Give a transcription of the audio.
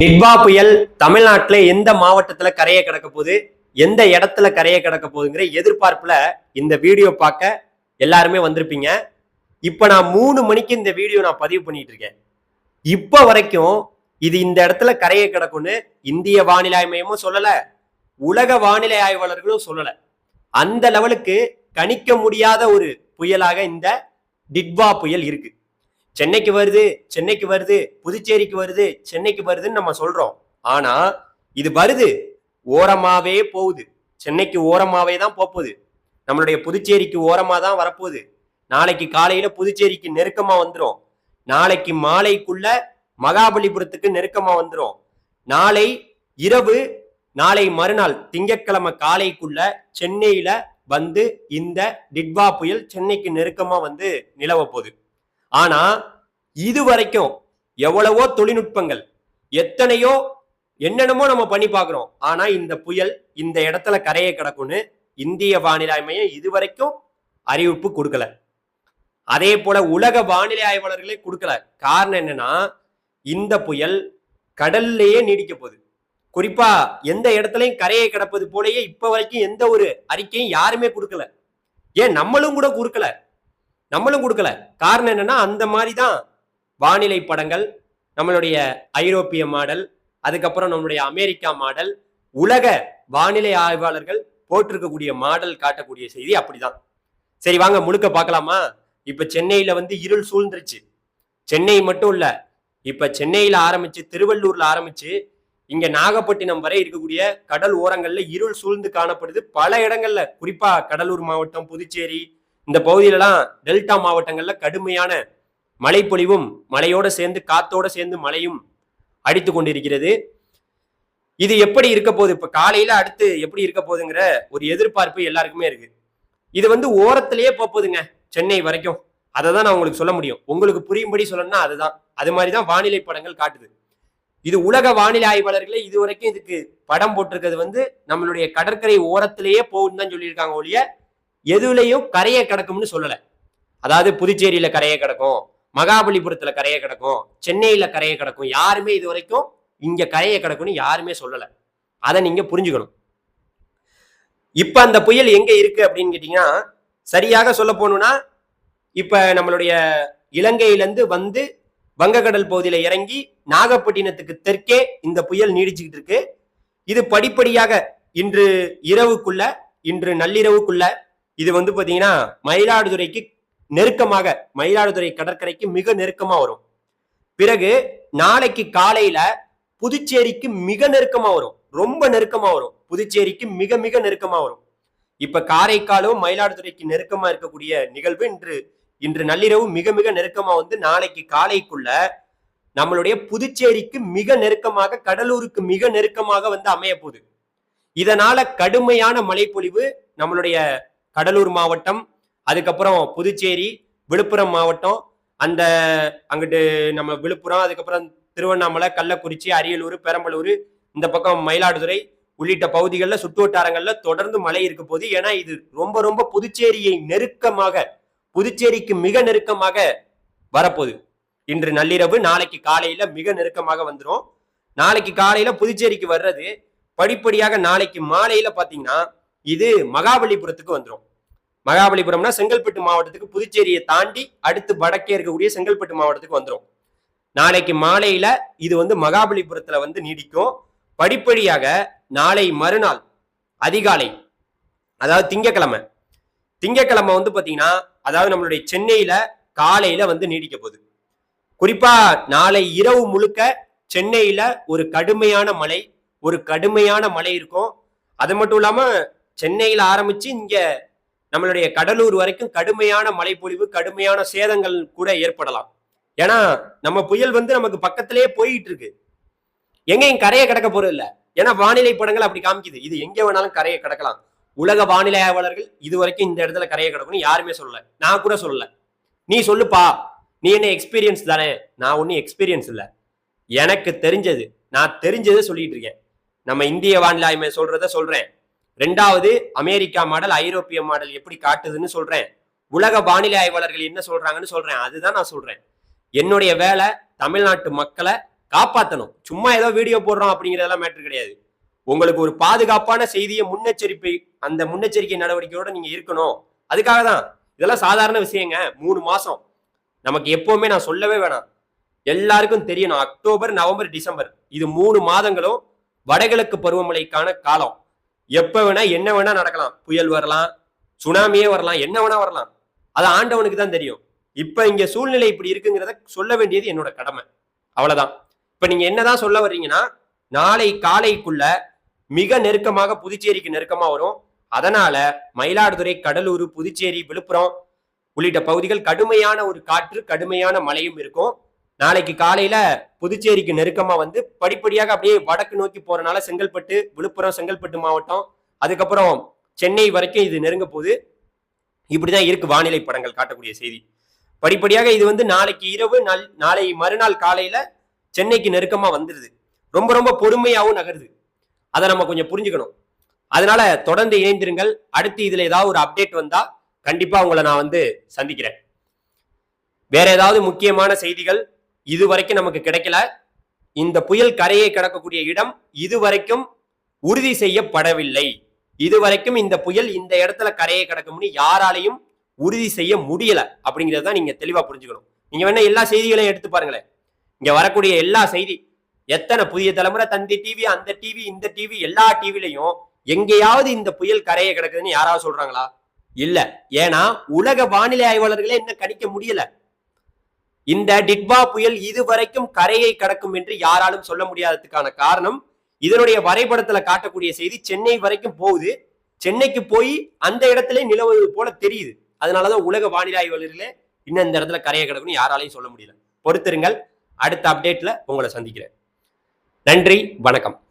டிட்வா புயல் தமிழ்நாட்டில் எந்த மாவட்டத்தில் கரையை கிடக்க போகுது? எந்த இடத்துல கரையை கிடக்க போகுதுங்கிற எதிர்பார்ப்பில் இந்த வீடியோ பார்க்க எல்லாருமே வந்திருப்பீங்க. இப்போ நான் மூணு மணிக்கு இந்த வீடியோ நான் பதிவு பண்ணிட்டு இருக்கேன். இப்போ வரைக்கும் இது இந்த இடத்துல கரையை கிடக்கும்னு இந்திய வானிலை மையமும் சொல்லலை உலக வானிலை ஆய்வாளர்களும் சொல்லலை. அந்த லெவலுக்கு கணிக்க முடியாத ஒரு புயலாக இந்த டிட்வா புயல் இருக்கு. சென்னைக்கு வருது சென்னைக்கு வருது புதுச்சேரிக்கு வருது சென்னைக்கு வருதுன்னு நம்ம சொல்றோம். ஆனா இது வருது ஓரமாவே போகுது. சென்னைக்கு ஓரமாவே தான் போகுது நம்மளுடைய புதுச்சேரிக்கு ஓரமா தான் வரப்போகுது. நாளைக்கு காலையில புதுச்சேரிக்கு நெருக்கமா வந்துடும் நாளைக்கு மாலைக்குள்ள மகாபலிபுரத்துக்கு நெருக்கமா வந்துடும் நாளை இரவு நாளை மறுநாள் திங்கட்கிழமை காலைக்குள்ள சென்னையில வந்து இந்த டிட்வா புயல் சென்னைக்கு நெருக்கமா வந்து நிலவ போகுது. ஆனா இது வரைக்கும் எவ்வளவோ தொழில்நுட்பங்கள் எத்தனையோ என்னென்னமோ நம்ம பண்ணி பார்க்குறோம். ஆனா இந்த புயல் இந்த இடத்துல கரையை கிடக்கும்னு இந்திய வானிலை மையம் இதுவரைக்கும் அறிவிப்பு கொடுக்கல. அதே போல உலக வானிலை ஆய்வாளர்களே கொடுக்கல. காரணம் என்னன்னா இந்த புயல் கடல்லையே நீடிக்க போகுது. குறிப்பா எந்த இடத்துலையும் கரையை கிடப்பது போலயே இப்ப வரைக்கும் எந்த ஒரு அறிக்கையும் யாருமே கொடுக்கல. ஏன் நம்மளும் கூட கொடுக்கல? நம்மளும் கொடுக்கல. காரணம் என்னன்னா அந்த மாதிரி தான் வானிலை படங்கள் நம்மளுடைய ஐரோப்பிய மாடல் அதுக்கப்புறம் நம்மளுடைய அமெரிக்கா மாடல் உலக வானிலை ஆய்வாளர்கள் போட்டிருக்கக்கூடிய மாடல் காட்டக்கூடிய செய்தி அப்படிதான். சரி வாங்க முழுக்க பார்க்கலாமா? இப்ப சென்னையில வந்து இருள் சூழ்ந்துருச்சு. சென்னை மட்டும் இல்ல இப்ப சென்னையில ஆரம்பிச்சு திருவள்ளூர்ல ஆரம்பிச்சு இங்க நாகப்பட்டினம் வரை இருக்கக்கூடிய கடல் ஓரங்கள்ல இருள் சூழ்ந்து காணப்படுது பல இடங்கள்ல. குறிப்பா கடலூர் மாவட்டம் புதுச்சேரி இந்த பகுதியிலலாம் டெல்டா மாவட்டங்களில் கடுமையான மழைப்பொழிவும் மழையோடு சேர்ந்து காத்தோடு சேர்ந்து மழையும் அடித்து கொண்டிருக்கிறது. இது எப்படி இருக்க போகுது? இப்போ காலையில் அடுத்து எப்படி இருக்க போகுதுங்கிற ஒரு எதிர்பார்ப்பு எல்லாருக்குமே இருக்கு. இது வந்து ஓரத்திலேயே போகுதுங்க சென்னை வரைக்கும். அதை தான் நான் உங்களுக்கு சொல்ல முடியும். உங்களுக்கு புரியும்படி சொல்லணும்னா அதுதான். அது மாதிரி தான் வானிலை படங்கள் காட்டுது. இது உலக வானிலை ஆய்வாளர்களே இது வரைக்கும் இதுக்கு படம் போட்டிருக்கிறது வந்து நம்மளுடைய கடற்கரை ஓரத்திலேயே போகுதுன்னு தான் சொல்லியிருக்காங்க ஒழிய எதுலையும் கரையை கிடக்கும்னு சொல்லலை. அதாவது புதுச்சேரியில கரையை கிடக்கும் மகாபலிபுரத்துல கரையை கிடக்கும் சென்னையில கரையை கிடக்கும் யாருமே இது வரைக்கும் இங்க கரையை கிடக்கும்னு யாருமே சொல்லலை. அதை நீங்க புரிஞ்சுக்கணும். இப்ப அந்த புயல் எங்க இருக்கு அப்படின்னு கேட்டீங்கன்னா சரியாக சொல்ல போகணும்னா இப்ப நம்மளுடைய இலங்கையிலேருந்து வந்து வங்கக்கடல் பகுதியில இறங்கி நாகப்பட்டினத்துக்கு தெற்கே இந்த புயல் நீடிச்சுக்கிட்டு இருக்கு. இது படிப்படியாக இன்று இரவுக்குள்ள இன்று நள்ளிரவுக்குள்ள இது வந்து பாத்தீங்கன்னா மயிலாடுதுறைக்கு நெருக்கமாக மயிலாடுதுறை கடற்கரைக்கு மிக நெருக்கமா வரும். பிறகு நாளைக்கு காலையில புதுச்சேரிக்கு மிக நெருக்கமா வரும். ரொம்ப நெருக்கமா வரும். புதுச்சேரிக்கு மிக மிக நெருக்கமா வரும். இப்ப காரைக்காலும் மயிலாடுதுறைக்கு நெருக்கமா இருக்கக்கூடிய நிகழ்வு இன்று இன்று நள்ளிரவு மிக மிக நெருக்கமா வந்து நாளைக்கு காலைக்குள்ள நம்மளுடைய புதுச்சேரிக்கு மிக நெருக்கமாக கடலூருக்கு மிக நெருக்கமாக வந்து அமைய போகுது இதனால கடுமையான மழைப்பொழிவு நம்மளுடைய கடலூர் மாவட்டம் அதுக்கப்புறம் புதுச்சேரி விழுப்புரம் மாவட்டம் அந்த அங்கிட்டு நம்ம விழுப்புரம் அதுக்கப்புறம் திருவண்ணாமலை கள்ளக்குறிச்சி அரியலூர் பெரம்பலூர் இந்த பக்கம் மயிலாடுதுறை உள்ளிட்ட பகுதிகளில் சுற்று வட்டாரங்களில் தொடர்ந்து மழை இருக்க போது ஏன்னா இது ரொம்ப ரொம்ப புதுச்சேரியை நெருக்கமாக புதுச்சேரிக்கு மிக நெருக்கமாக வரப்போகுது. இன்று நள்ளிரவு நாளைக்கு காலையில மிக நெருக்கமாக வந்துடும் நாளைக்கு காலையில புதுச்சேரிக்கு வர்றது படிப்படியாக நாளைக்கு மாலையில பாத்தீங்கன்னா இது மகாபலிபுரத்துக்கு வந்துடும் மகாபலிபுரம்னா செங்கல்பட்டு மாவட்டத்துக்கு புதுச்சேரியை தாண்டி அடுத்து வடக்கே இருக்கக்கூடிய செங்கல்பட்டு மாவட்டத்துக்கு வந்துடும் நாளைக்கு மாலையில இது வந்து மகாபலிபுரத்துல வந்து நீடிக்கும். படிப்படியாக நாளை மறுநாள் அதிகாலை அதாவது திங்கக்கிழமை. திங்கக்கிழமை வந்து பாத்தீங்கன்னா அதாவது நம்மளுடைய சென்னையில காலையில வந்து நீடிக்க போகுது. குறிப்பா நாளை இரவு முழுக்க சென்னையில ஒரு கடுமையான மழை ஒரு கடுமையான மழை இருக்கும். அது மட்டும் இல்லாம சென்னையில் ஆரம்பிச்சு இங்க நம்மளுடைய கடலூர் வரைக்கும் கடுமையான மழைப்பொழிவு கடுமையான சேதங்கள் கூட ஏற்படலாம். ஏன்னா நம்ம புயல் வந்து நமக்கு பக்கத்திலேயே போயிட்டு இருக்கு எங்கேயும் கரையை கிடக்க போறது இல்லை. ஏன்னா வானிலை படங்கள் அப்படி காமிக்குது. இது எங்கே வேணாலும் கரையை கிடக்கலாம். உலக வானிலை ஆய்வாளர்கள் இது வரைக்கும் இந்த இடத்துல கரையை கிடக்கும்னு யாருமே சொல்லல. நான் கூட சொல்லல. நீ சொல்லுப்பா. நீ என்ன எக்ஸ்பீரியன்ஸ் தானே? நான் ஒன்றும் எக்ஸ்பீரியன்ஸ் இல்லை. எனக்கு தெரிஞ்சது. நான் தெரிஞ்சதை சொல்லிட்டு இருக்கேன். நம்ம இந்திய வானிலை ஆய்மை சொல்றத சொல்றேன். ரெண்டாவது அமெரிக்கா மாடல் ஐரோப்பிய மாடல் எப்படி காட்டுதுன்னு சொல்றேன். உலக வானிலை ஆய்வாளர்கள் என்ன சொல்றாங்கன்னு சொல்றேன். அதுதான் நான் சொல்றேன். என்னுடைய வேலை தமிழ்நாட்டு மக்களை காப்பாற்றணும் சும்மா ஏதோ வீடியோ போடுறோம் அப்படிங்கிறதெல்லாம் மேட்ரு கிடையாது. உங்களுக்கு ஒரு பாதுகாப்பான செய்தியை முன்னெச்சரிப்பை அந்த முன்னெச்சரிக்கை நடவடிக்கையோட நீங்க இருக்கணும். அதுக்காக தான். இதெல்லாம் சாதாரண விஷயங்க. மூணு மாசம். நமக்கு எப்பவுமே நான் சொல்லவே வேணாம். எல்லாருக்கும் தெரியணும். October November December. இது மூணு மாதங்களும் வடகிழக்கு பருவமழைக்கான காலம். எப்ப வேணா என்ன வேணா நடக்கலாம். புயல் வரலாம் சுனாமியே வரலாம் என்ன வேணா வரலாம். அது ஆண்டவனுக்கு தான் தெரியும். இப்ப இங்க சூழ்நிலை இப்படி இருக்குங்கிறத சொல்ல வேண்டியது என்னோட கடமை. அவ்வளவுதான். இப்ப நீங்க என்னதான் சொல்ல வர்றீங்கன்னா நாளை காலைக்குள்ள மிக நெருக்கமாக புதுச்சேரிக்கு நெருக்கமா வரும். அதனால மயிலாடுதுறை கடலூர் புதுச்சேரி விழுப்புரம் உள்ளிட்ட பகுதிகள் கடுமையான ஒரு காற்று கடுமையான மழையும் இருக்கும். நாளைக்கு காலையில புதுச்சேரிக்கு நெருக்கமா வந்து படிப்படியாக அப்படியே வடக்கு நோக்கி போறனால செங்கல்பட்டு விழுப்புரம் செங்கல்பட்டு மாவட்டம் அதுக்கப்புறம் சென்னை வரைக்கும் இது நெருங்க போகுது. இப்படிதான் இருக்கு வானிலை படங்கள் காட்டக்கூடிய செய்தி. படிப்படியாக இது வந்து நாளைக்கு இரவு நாள் நாளை மறுநாள் காலையில சென்னைக்கு நெருக்கமா வந்துடுது ரொம்ப ரொம்ப பொறுமையாகவும் நகருது. அதை நம்ம கொஞ்சம் புரிஞ்சுக்கணும். அதனால தொடர்ந்து இணைந்திருங்கள். அடுத்து இதுல ஏதாவது ஒரு அப்டேட் வந்தா கண்டிப்பா உங்களை நான் வந்து சந்திக்கிறேன். வேற ஏதாவது முக்கியமான செய்திகள் இதுவரைக்கும் நமக்கு கிடைக்கல. இந்த புயல் கரையை கடக்கக்கூடிய இடம் இதுவரைக்கும் உறுதி செய்யப்படவில்லை. இதுவரைக்கும் இந்த புயல் இந்த இடத்துல கரையை கடக்கும்னு யாராலையும் உறுதி செய்ய முடியல அப்படிங்கறத நீங்க தெளிவா புரிஞ்சுக்கணும். நீங்க வேணா எல்லா செய்திகளையும் எடுத்து பாருங்களேன். இங்க வரக்கூடிய எல்லா செய்தி எத்தனை புதிய தலைமுறை தந்தி டிவி அந்த டிவி இந்த டிவி எல்லா டிவிலையும் எங்கேயாவது இந்த புயல் கரையை கிடக்குதுன்னு யாராவது சொல்றாங்களா? இல்ல. ஏன்னா உலக வானிலை ஆய்வாளர்களே இன்னும் கணிக்க முடியல. இந்த டிட்வா புயல் இதுவரைக்கும் கரையை கடக்கும் என்று யாராலும் சொல்ல முடியாததுக்கான காரணம் இதனுடைய வரைபடத்துல காட்டக்கூடிய செய்தி சென்னை வரைக்கும் போகுது. சென்னைக்கு போய் அந்த இடத்துல நிலவுவது போல தெரியுது. அதனாலதான் உலக வானிலை ஆய்வாளர்களே இன்னும் இந்த இடத்துல கரையை கிடக்கும்னு யாராலையும் சொல்ல முடியல. பொறுத்திருங்கள். அடுத்த அப்டேட்ல உங்களை சந்திக்கிறேன். நன்றி வணக்கம்.